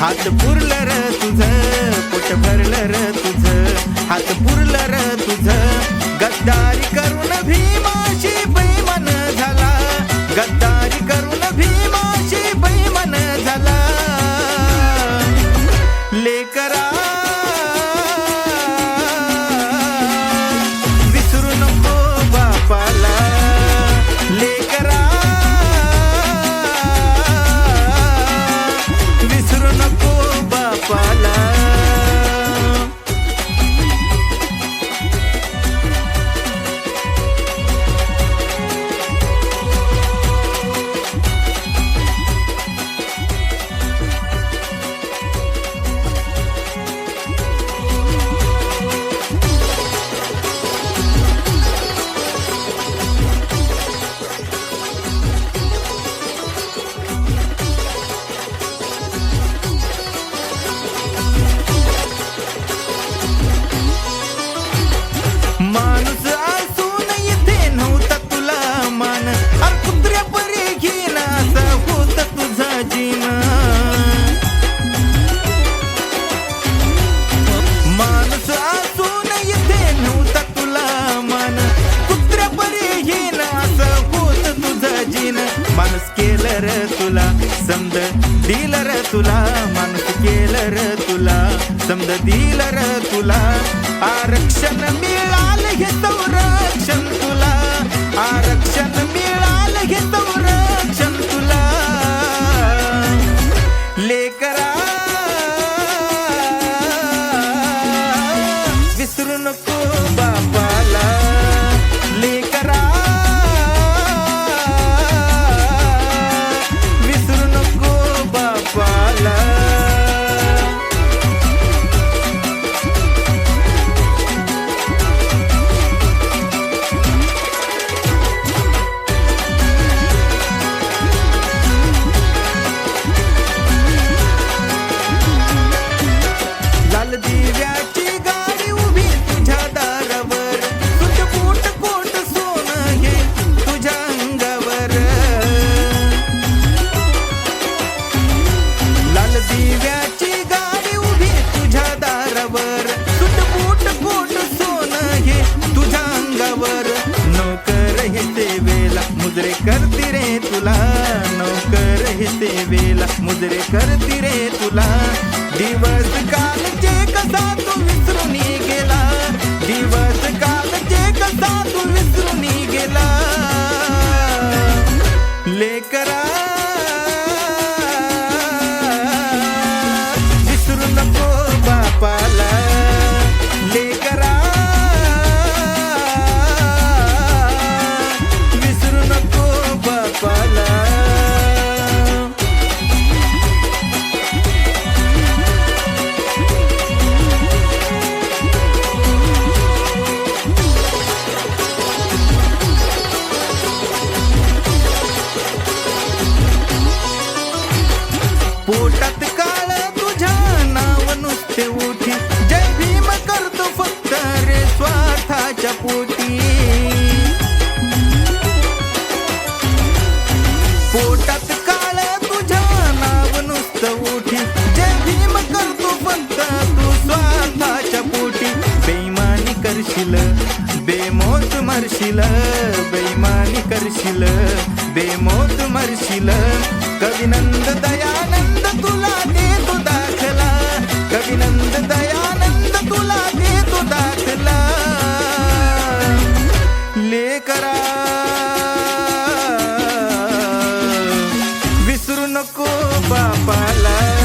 हात पुरलं र तुझ. पोट भरलं र तुझ. हात पुरलं र तुझ. गद्दारी करून भीमाशी बैमन झाला. गद्दारी करून भीमाशी बैमन झाला. लेकरा माणूस केलं र तुला. समद दिल र तुला माणूस केलं र तुला. समद दिल र तुला. आरक्षण मिळा तुला. दिवस कालचे कसा तू विसरून गेला. दिवस कालचे कसा तू विसरून गेला. मरशील बेमानी करशील बेमोत मरशील. कविनंद दयानंद तुला दे तू दाखला. कविनंद दयानंद तुला दे तू दाखला लेकरा विसरू नको बापाला.